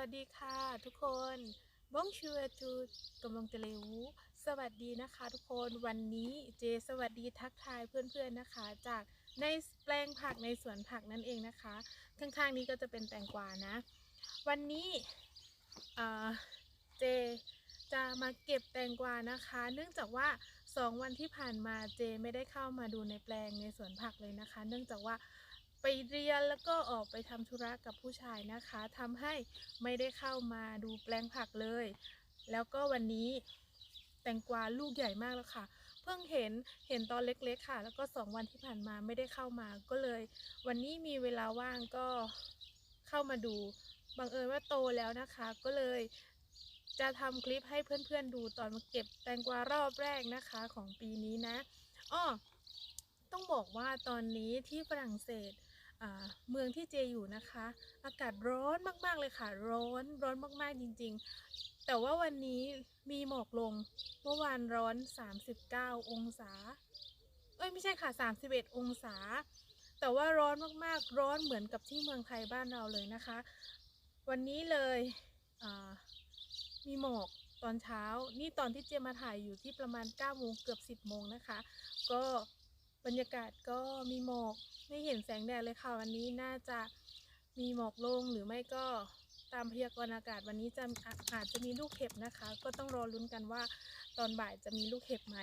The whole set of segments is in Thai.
วัสดีค่ะ ทุกคนบ้องชูจูกำลังจะเลวสวัสดีนะคะ ทุกคนวันนี้เจสวัสดีทักทายเพื่อนๆนะคะ จากในแปลงผักในสวนผักนั่นเองนะคะ ข้างๆนี้ก็จะเป็นแตงกวานะ วันนี้อ่าเจจะมาเก็บแตงกวานะคะ เนื่องจากว่าสองวันที่ผ่านมาเจไม่ได้เข้ามาดูในแปลงในสวนผักเลยนะคะ เนื่องจากว่า ไปเรียนแล้วก็ออกไปทำธุระกับผู้ชายนะคะทำให้ไม่ได้เข้ามาดูแปลงผักเลย แล้วก็วันนี้แตงกวาลูกใหญ่มากแล้วค่ะ เพิ่งเห็นเห็นตอนเล็กๆค่ะ แล้วก็สองวันที่ผ่านมาไม่ได้เข้ามาก็เลย วันนี้มีเวลาว่างก็เข้ามาดูบังเอิญว่าโตแล้วนะคะ ก็เลยจะทำคลิปให้เพื่อนๆดูตอนมาเก็บแตงกวารอบแรกนะคะของปีนี้นะอ้อต้องบอกว่าตอนนี้ที่ฝรั่งเศส เมืองที่เจอยู่นะคะ อากาศร้อนมากๆเลยค่ะ ร้อนร้อนมากๆจริงๆ แต่ว่าวันนี้มีหมอกลงเมื่อวานร้อน 39 องศา เอ้ยไม่ใช่ค่ะ 31 องศา แต่ว่าร้อนมากๆ ร้อนเหมือนกับที่เมืองไทยบ้านเราเลยนะคะ วันนี้เลยมีหมอกตอนเช้า นี่ตอนที่เจมาถ่ายอยู่ที่ประมาณ9โมงเกือบ 10โมงนะคะ ก็ บรรยากาศก็มีหมอกไม่เห็นแสงแดดเลยค่ะวันนี้น่าจะมีหมอกลงหรือไม่ก็ตามพยากรณ์อากาศวันนี้จะอาอาจจะมีลูกเห็บนะคะ ก็ต้องรอลุ้นกันว่าตอนบ่ายจะมีลูกเห็บไหม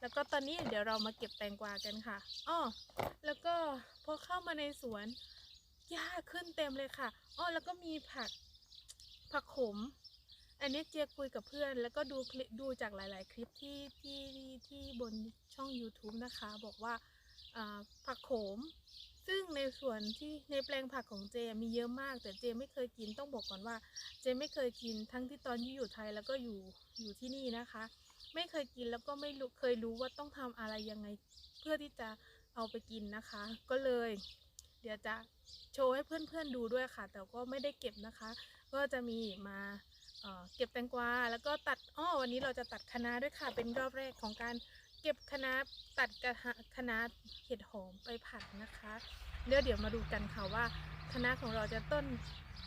แล้วก็ตอนนี้เดี๋ยวเรามาเก็บแตงกวากันค่ะอ้อแล้วก็พอเข้ามาในสวนหญ้าขึ้นเต็มเลยค่ะอ้อแล้วก็มีผักผักขม อันนี้เจียคุยกับเพื่อน แล้วก็ดูคลิปดูจากหลาย ๆ คลิปที่ที่ที่บนช่อง YouTube นะคะ บอกว่าผักโขม ซึ่งในส่วนที่ในแปลงผักของเจมีเยอะมาก แต่เจไม่เคยกินต้องบอกก่อนว่า เจไม่เคยกินทั้งที่ตอนที่อยู่ไทยแล้วก็อยู่อยู่ที่นี่นะคะ ไม่เคยกินแล้วก็ไม่รู้เคยรู้ว่าต้องทำอะไรยังไง เพื่อที่จะเอาไปกินนะคะ ก็เลย เดี๋ยวจะโชว์ให้เพื่อน ๆ ดูด้วยค่ะ แต่ก็ไม่ได้เก็บนะคะ ก็จะมีมา เก็บแตงกวาแล้วก็ตัดอ้อวันนี้เราจะตัดคะน้าด้วยค่ะ เป็นรอบแรกของการเก็บคะน้าตัดกระทะคะน้าเห็ดหอมไปผัดนะคะเดี๋ยวเดี๋ยวมาดูกันค่ะว่าคะน้าของเราจะต้น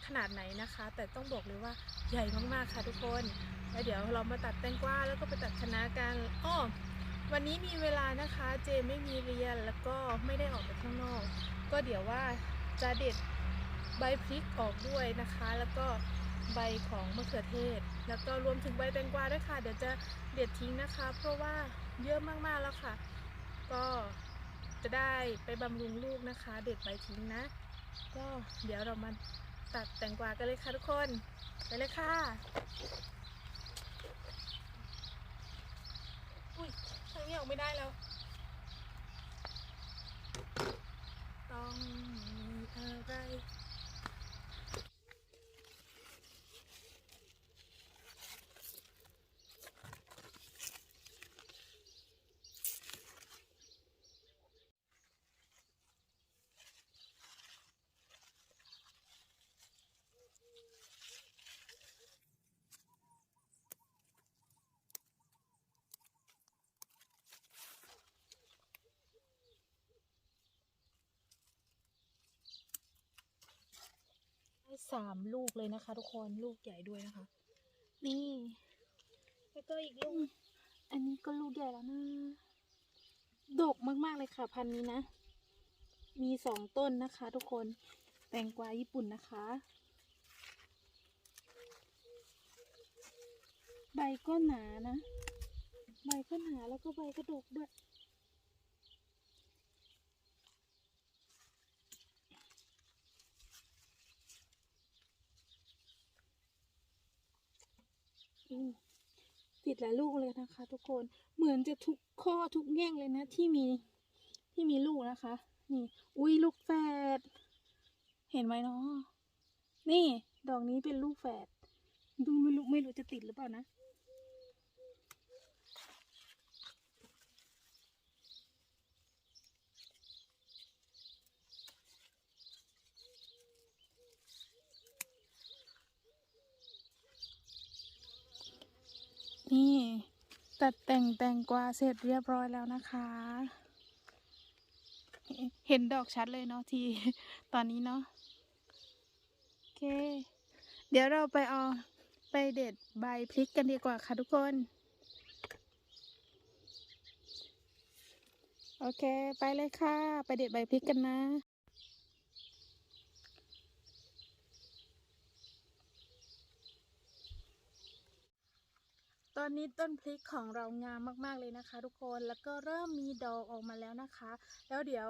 ขนาดไหนนะคะ แต่ต้องบอกเลยว่าใหญ่มากๆค่ะทุกคนแล้วเดี๋ยวเรามาตัดแตงกวาแล้วก็ไปตัดคะน้ากันอ้อวันนี้มีเวลานะคะเจไม่มีเรียนแล้วก็ไม่ได้ออกไปข้างนอก ก็เดี๋ยวว่าจะเด็ดใบพริกออกด้วยนะคะ แล้วก็ ใบของมะเขือเทศ แล้วก็รวมถึงใบแตงกวาด้วยค่ะ เดี๋ยวจะเด็ดทิ้งนะคะ เพราะว่าเยอะมากๆแล้วค่ะ ก็จะได้ไปบำรุงลูกนะคะ เด็ดใบทิ้งนะ ก็เดี๋ยวเรามาตัดแตงกวากันเลยค่ะทุกคน ไปเลยค่ะ อุ้ยทางนี้ออกไม่ได้แล้ว ต้องมีอะไร ได้ สามลูกเลยนะคะ ทุกคนลูกใหญ่ด้วยนะคะ นี่ แล้วก็อีกลูก อันนี้ก็ลูกใหญ่แล้วนะดกมากๆเลยค่ะ พันธุ์นี้นะ มีสองต้นนะคะ ทุกคนแตงกวาญี่ปุ่นนะคะ ใบก็หนานะ ใบก็หนาแล้วก็ใบก็ดกด้วย ติดหลายลูกเลยนะคะ ทุกคนเหมือนจะทุกข้อทุกแง่งเลยนะ ที่มีที่มีลูกนะคะ นี่ อุ้ยลูกแฝดเห็นไหมเนาะนี่ ดอกนี้เป็นลูกแฝดดูไม่รู้ไม่รู้จะติดหรือเปล่านะ นี่ตัดแต่งแตงกวาเสร็จเรียบร้อยแล้วนะคะ เห็นดอกชัดเลยเนาะทีตอนนี้เนาะโอเค เดี๋ยวเราไปเอาไปเด็ดใบพริกกันดีกว่าค่ะทุกคน โอเค ไปเลยค่ะ ไปเด็ดใบพริกกันนะ ตอนนี้ต้นพริกของเรางามมาก ๆเลยนะคะ ทุกคนแล้วก็เริ่มมีดอกออกมาแล้วนะคะ แล้วเดี๋ยว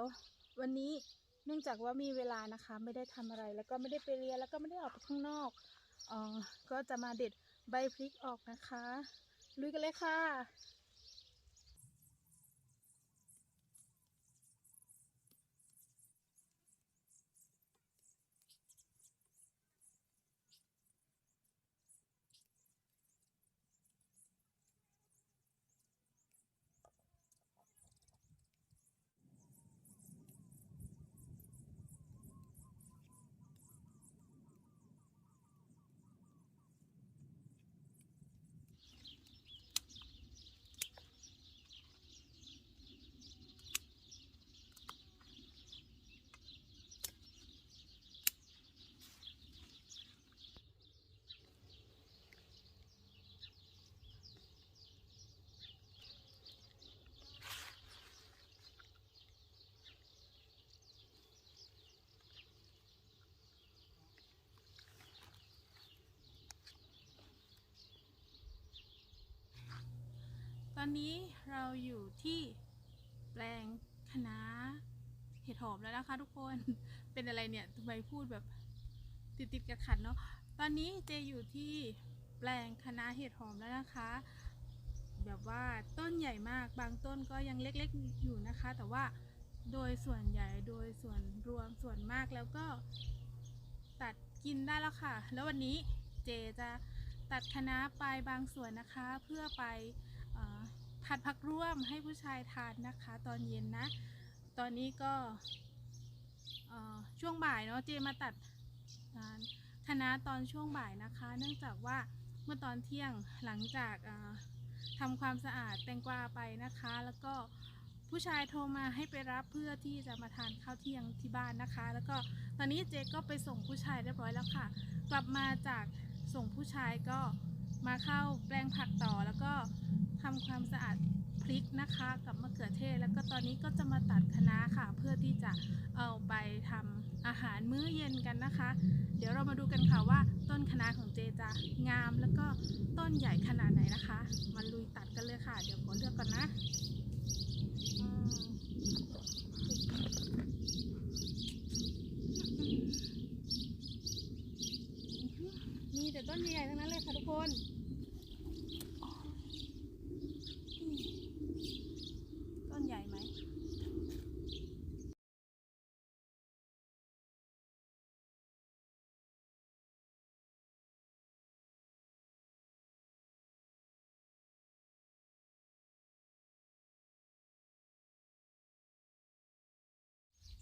วันนี้เนื่องจากว่ามีเวลานะคะ ไม่ได้ทำอะไร แล้วก็ไม่ได้ไปเรียนแล้วก็ไม่ได้ออกไปข้างนอกอ๋อก็จะมาเด็ดใบพริกออกนะคะลุยกันเลยค่ะ ตอนนี้เราอยู่ที่แปลงคะน้าเห็ดหอมแล้วนะคะทุกคน เป็นอะไรเนี่ยทำไมพูดแบบติดติดๆขัดเนาะ ตอนนี้เจอยู่ที่แปลงคะน้าเห็ดหอมแล้วนะคะ แบบว่าต้นใหญ่มาก บางต้นก็ยังเล็กๆอยู่นะคะ แต่ว่าโดยส่วนใหญ่โดยส่วนรวมส่วนมากแล้วก็ตัดกินได้แล้วค่ะ แล้ววันนี้เจจะตัดคณะน้าไปบางส่วนนะคะ เพื่อไป ผัดผักร่วมให้ผู้ชายทานนะคะ ตอนเย็นนะ ตอนนี้ก็ช่วงบ่ายเนาะเจมาตัดงานคณะตอนช่วงบ่ายนะคะ เนื่องจากว่าเมื่อตอนเที่ยงหลังจากทำความสะอาดแตงกวาไปนะคะ แล้วก็ผู้ชายโทรมาให้ไปรับเพื่อที่จะมาทานข้าวเที่ยงที่บ้านนะคะ แล้วก็ตอนนี้เจก็ไปส่งผู้ชายเรียบร้อยแล้วค่ะ กลับมาจากส่งผู้ชายก็มาเข้าแปลงผักต่อแล้วก็ ทำความสะอาดพริกนะคะกับมะเขือเทศ แล้วก็ตอนนี้ก็จะมาตัดคะน้าค่ะ เพื่อที่จะเอาไปทำอาหารมื้อเย็นกันนะคะ เดี๋ยวเรามาดูกันค่ะว่าต้นคะน้าของเจจะงาม แล้วก็ต้นใหญ่ขนาดไหนนะคะมาลุยตัดกันเลยค่ะ เดี๋ยวขอเลือกก่อนนะอืมมีแต่ต้นใหญ่ๆทั้งนั้นเลยค่ะทุกคน ต้นใหญ่ไหม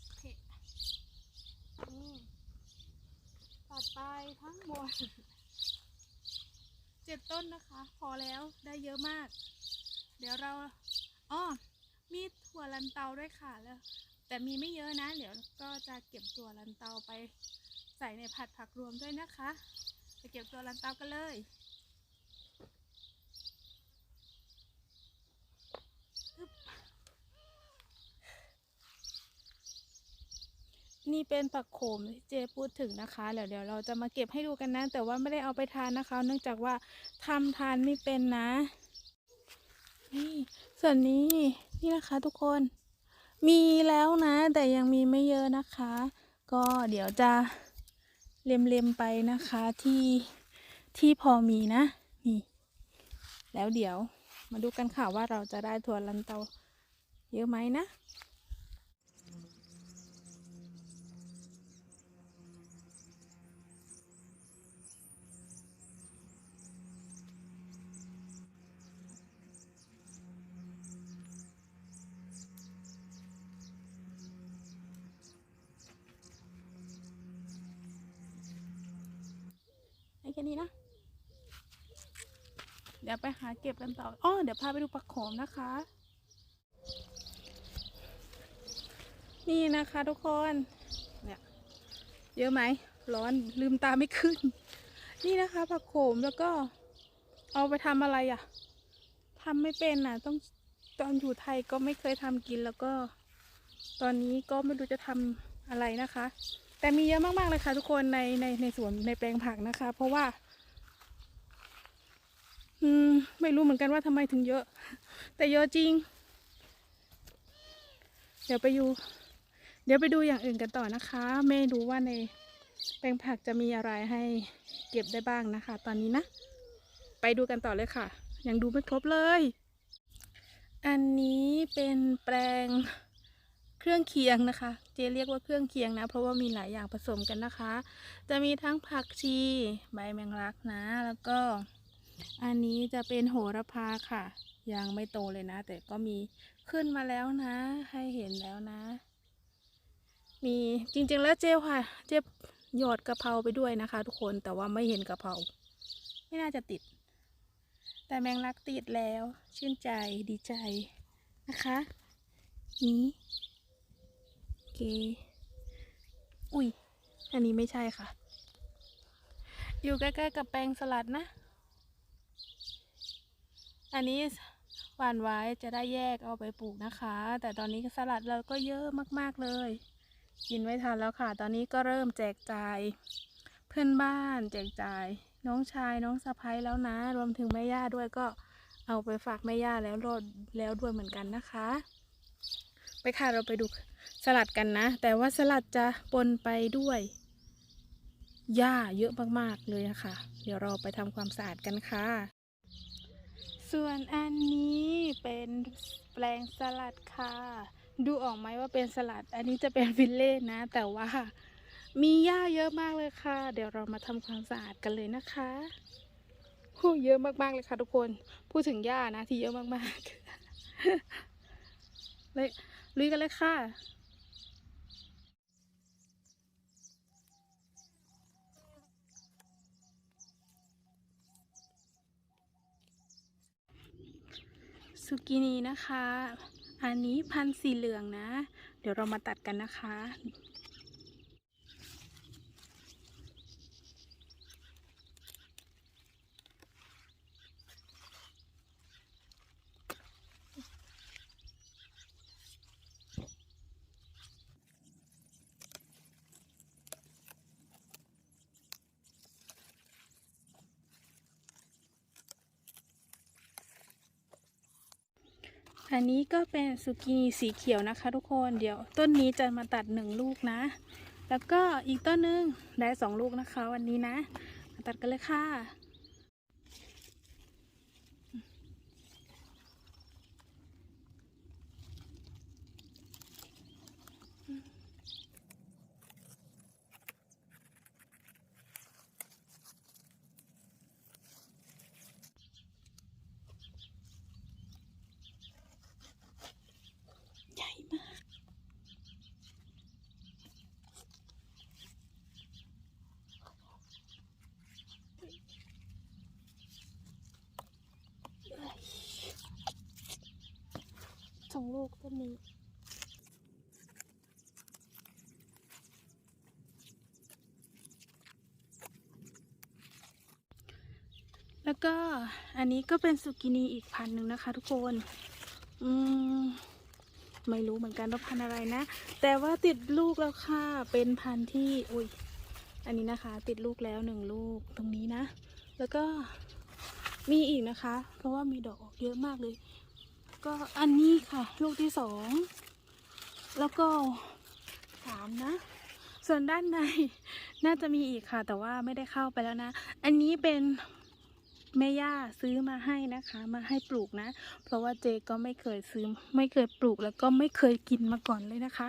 โอเคอืมตัดไป ทั้งหมดเจ็ดต้นนะคะ พอแล้วได้เยอะมาก เดี๋ยวเราอ๋อมีถั่วลันเตาด้วยค่ะแล้ว แต่มีไม่เยอะนะ เดี๋ยวก็จะเก็บถั่วลันเตาไป ใส่ในผัดผักรวมด้วยนะคะ จะเก็บถั่วลันเตากันเลย นี่เป็นผักโขมที่เจพูดถึงนะคะ เดี๋ยวเดี๋ยวเราจะมาเก็บให้ดูกันนะ แต่ว่าไม่ได้เอาไปทานนะคะ เนื่องจากว่าทำทานไม่เป็นนะ นี่ส่วนนี้นี่นะคะทุกคน มีแล้วนะ แต่ยังมีไม่เยอะนะคะ ก็เดี๋ยวจะเล็มๆไปนะคะที่ที่พอมีนะ นี่ แล้วเดี๋ยวมาดูกันค่ะว่าเราจะได้ถั่วลันเตาเยอะไหมนะ เดี๋ยวไปหาเก็บกันต่ออ้อเดี๋ยวพาไปดูปักโขมนะคะ นี่นะคะทุกคนเนี่ยเยอะไหมร้อนลืมตาไม่ขึ้น นี่นะคะผักโขมแล้วก็เอาไปทำอะไรอะ่ะทำไม่เป็นอะ ต้องตอนอยู่ไทยก็ไม่เคยทำกินแล้วก็ ตอนนี้ก็ไม่รู้จะทำอะไรนะคะ แต่มีเยอะมากๆเลยค่ะทุกคนในในในสวนในแปลงผักนะคะ เพราะว่า อืมไม่รู้เหมือนกันว่าทำไมถึงเยอะ แต่เยอะจริง เดี๋ยวไปดูเดี๋ยวไปดูอย่างอื่นกันต่อนะคะ ไม่รู้ว่าในแปลงผักจะมีอะไรให้เก็บได้บ้างนะคะ ตอนนี้นะ ไปดูกันต่อเลยค่ะ ยังดูไม่ครบเลย อันนี้เป็นแปลงเครื่องเคียงนะคะ เจเรียกว่าเครื่องเคียงนะ เพราะว่ามีหลายอย่างผสมกันนะคะ จะมีทั้งผักชี ใบแมงลักนะ แล้วก็ อันนี้จะเป็นโหระพาค่ะ ยังไม่โตเลยนะ แต่ก็มีขึ้นมาแล้วนะ ให้เห็นแล้วนะ มีจริงๆแล้วเจ๊ค่ะ เจ๊หยอดกะเพราไปด้วยนะคะ ทุกคนแต่ว่าไม่เห็นกะเพราไม่น่าจะติด แต่แมงลักติดแล้ว ชื่นใจดีใจนะคะนี้โอเคอุ้ยอันนี้ไม่ใช่ค่ะ อยู่ใกล้ๆกับแปลงสลัดนะ อันนี้หว่านไว้จะได้แยกเอาไปปลูกนะคะ แต่ตอนนี้สลัดเราก็เยอะมากๆเลย กินไม่ทันแล้วค่ะ ตอนนี้ก็เริ่มแจกจ่าย เพื่อนบ้านแจกจ่าย น้องชายน้องสะพ้ยแล้วนะ รวมถึงแม่ย่าด้วยก็เอาไปฝากแม่ย่าแล้วรอดแล้วด้วยเหมือนกันนะคะ ไปค่ะเราไปดูสลัดกันนะ แต่ว่าสลัดจะปนไปด้วยหญ้าเยอะมากๆเลยอะค่ะเดี๋ยวเราไปทำความสะอาดกันค่ะ ส่วนอันนี้เป็นแปลงสลัดค่ะ ดูออกไหมว่าเป็นสลัด อันนี้จะเป็นวิลเล่นะ แต่ว่ามีหญ้าเยอะมากเลยค่ะ เดี๋ยวเรามาทำความสะอาดกันเลยนะคะโอ้เยอะมากๆเลยค่ะทุกคน พูดถึงหญ้านะที่เยอะมากๆเลยลุยกันเลยค่ะ สุกินีนะคะ อันนี้พันสีเหลืองนะ เดี๋ยวเรามาตัดกันนะคะ อันนี้ก็เป็นสุกินีสีเขียวนะคะ ทุกคนเดี๋ยวต้นนี้จะมาตัดหนึ่งลูกนะ แล้วก็อีกต้นหนึ่งได้สองลูกนะคะ วันนี้นะ มาตัดกันเลยค่ะ สองลูกต้นนี้แล้วก็อันนี้ก็เป็นสุกินีอีกพันหนึ่งนะคะทุกคน อืม ไม่รู้เหมือนกันว่าพันอะไรนะ แต่ว่าติดลูกแล้วค่ะ เป็นพันที่ อุ้ย อันนี้นะคะ ติดลูกแล้วหนึ่งลูกตรงนี้นะ แล้วก็มีอีกนะคะ เพราะว่ามีดอกออกเยอะมากเลย ก็อันนี้ค่ะ ลูกที่สอง แล้วก็สามนะ ส่วนด้านในน่าจะมีอีกค่ะ แต่ว่าไม่ได้เข้าไปแล้วนะ อันนี้เป็นแม่ย่าซื้อมาให้นะคะ มาให้ปลูกนะ เพราะว่าเจก็ไม่เคยซื้อไม่เคยปลูกแล้วก็ไม่เคยกินมาก่อนเลยนะคะ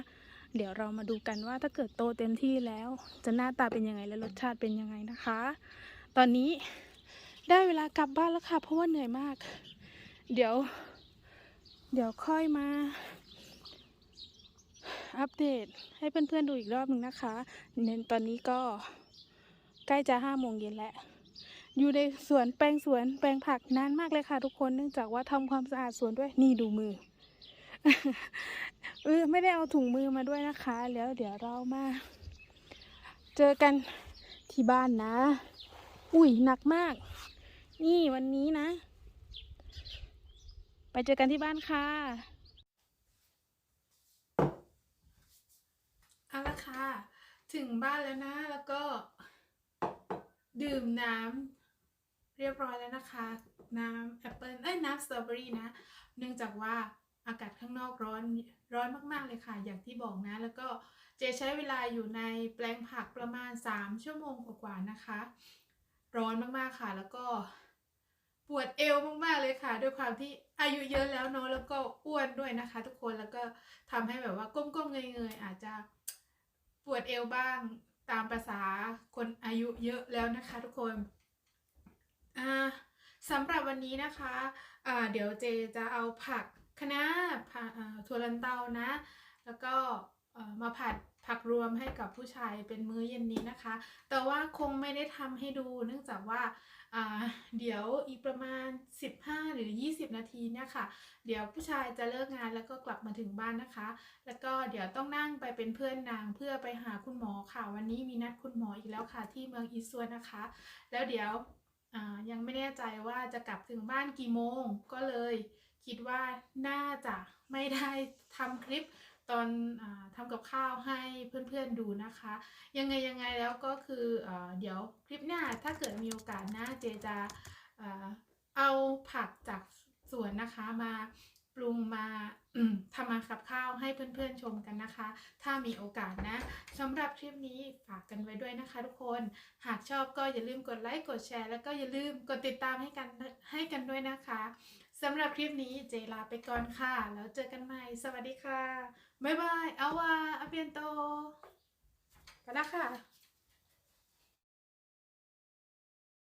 เดี๋ยวเรามาดูกันว่าถ้าเกิดโตเต็มที่แล้ว จะหน้าตาเป็นยังไงและรสชาติเป็นยังไงนะคะ ตอนนี้ได้เวลากลับบ้านแล้วค่ะ เพราะว่าเหนื่อยมาก เดี๋ยว เดี๋ยวค่อยมา อัปเดตให้เพื่อนๆดูอีกรอบหนึ่งนะคะเน้นตอนนี้ก็ใกล้จะห้าโมงเย็นแล้วอยู่ในสวนแปลงสวนแปลงผักนานมากเลยค่ะทุกคนเนื่องจากว่าทำความสะอาดสวนด้วยนี่ดูมือเออไม่ได้เอาถุงมือมาด้วยนะคะ แล้วเดี๋ยวเรามา เจอกันที่บ้านนะ อุ้ยหนักมาก นี่วันนี้นะ เจอกันที่บ้านค่ะ เอาละค่ะ ถึงบ้านแล้วนะ แล้วก็ ดื่มน้ำเรียบร้อยแล้วนะคะ น้ำแอปเปิลเอ้ยน้ำสตรอเบอรี่นะ เนื่องจากว่าอากาศข้างนอกร้อนร้อนมาก ๆ เลยค่ะ อย่างที่บอกนะ แล้วก็เจใช้เวลาอยู่ในแปลงผักประมาณ 3 ชั่วโมงกว่าๆนะคะ ร้อนมากๆค่ะ แล้วก็ปวดเอวมากๆเลยค่ะ ด้วยความที่ อายุเยอะแล้วเนอะแล้วก็อ้วนด้วยนะคะ ทุกคนแล้วก็ทำให้แบบว่าก้มๆเงยๆอาจจะปวดเอวบ้างตามภาษาคนอายุเยอะแล้วนะคะ ทุกคนอ่าสำหรับวันนี้นะคะอ่าเดี๋ยวเจจะเอาผักคะน้าผักอ่าถั่วลันเตานะ แล้วก็เอ่อมาผัด ผักรวมให้กับผู้ชายเป็นมื้อเย็นนี้นะคะ แต่ว่าคงไม่ได้ทำให้ดู เนื่องจากว่าเดี๋ยวอีกประมาณ 15 หรือ 20 นาทีเนี่ยค่ะ เดี๋ยวผู้ชายจะเลิกงานแล้วก็กลับมาถึงบ้านนะคะ แล้วก็เดี๋ยวต้องนั่งไปเป็นเพื่อนนางเพื่อไปหาคุณหมอค่ะ วันนี้มีนัดคุณหมออีกแล้วค่ะ ที่เมืองอิสวนนะคะ แล้วเดี๋ยวยังไม่แน่ใจว่าจะกลับถึงบ้านกี่โมงก็เลย คิดว่าน่าจะไม่ได้ทำคลิป ตอนอทำกับข้าวให้เพื่อนๆดูนะคะ ยังไงยังไงแล้วก็คือเอเดี๋ยวคลิปหน้าถ้าเกิดมีโอกาสนะเจจะเอาผักจากสวนนะคะมาปรุงมาทำมากับข้าวให้เพื่อนๆชมกันนะคะ ถ้ามีโอกาสนะสำหรับคลิปนี้ฝากกันไว้ด้วยนะคะทุกคน หากชอบก็อย่าลืมกดไลค์กดแชร์ แล้วก็อย่าลืมกดติดตามให้กันให้กันด้วยนะคะสำหรับคลิปนี้เจลาไปก่อนค่ะ แล้วเจอกันใหม่ สวัสดีค่ะ บายบาย เอาว่าอาเปียนโต ไปแล้วค่ะ